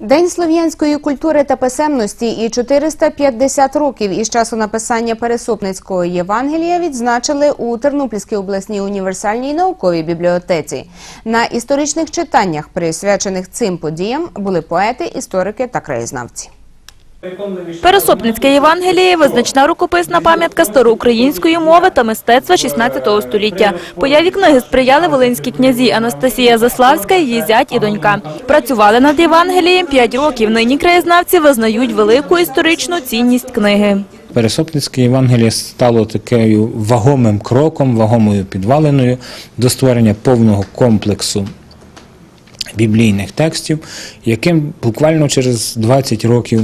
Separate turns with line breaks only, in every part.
День слов'янської культури та писемності і 450 років із часу написання Пересупницького Євангелія відзначили у Тернопільській обласній універсальній науковій бібліотеці. На історичних читаннях, присвячених цим подіям, були поети, історики та краєзнавці.
Пересопницьке Євангеліє – визначна рукописна пам'ятка староукраїнської мови та мистецтва 16 століття. Появі книги сприяли волинські князі Анастасія Заславська, її зять і донька. Працювали над Євангелієм 5 років. Нині краєзнавці визнають велику історичну цінність книги.
Пересопницьке Євангеліє стало такою вагомим кроком, вагомою підвалиною до створення повного комплексу біблійних текстів, яким буквально через 20 років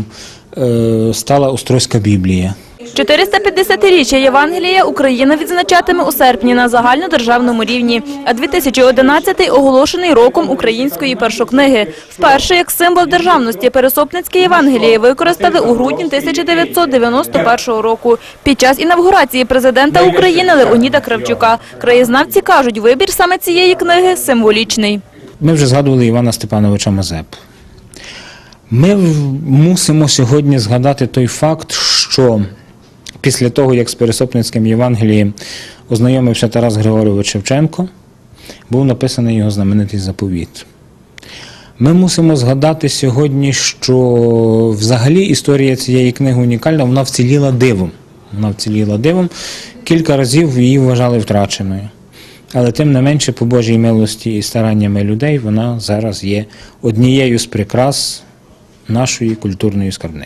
стала Острозька Біблія.
450-річчя Євангелія Україна відзначатиме у серпні на загальнодержавному рівні, а 2011 оголошений роком української першокниги. Вперше як символ державності Пересопницьке Євангеліє використали у грудні 1991 року під час інавгурації президента України Леоніда Кравчука. Краєзнавці кажуть, вибір саме цієї книги символічний.
Ми вже згадували Івана Степановича Мазепу. Ми мусимо сьогодні згадати той факт, що після того, як з Пересопницьким Євангелієм ознайомився Тарас Григорович Шевченко, був написаний його знаменитий заповіт. Ми мусимо згадати сьогодні, що взагалі історія цієї книги унікальна, вона вціліла дивом. Вона вціліла дивом. Кілька разів її вважали втраченою. Але тим не менше, по Божій милості і стараннями людей, вона зараз є однією з прикрас нашої культурної скарбниці.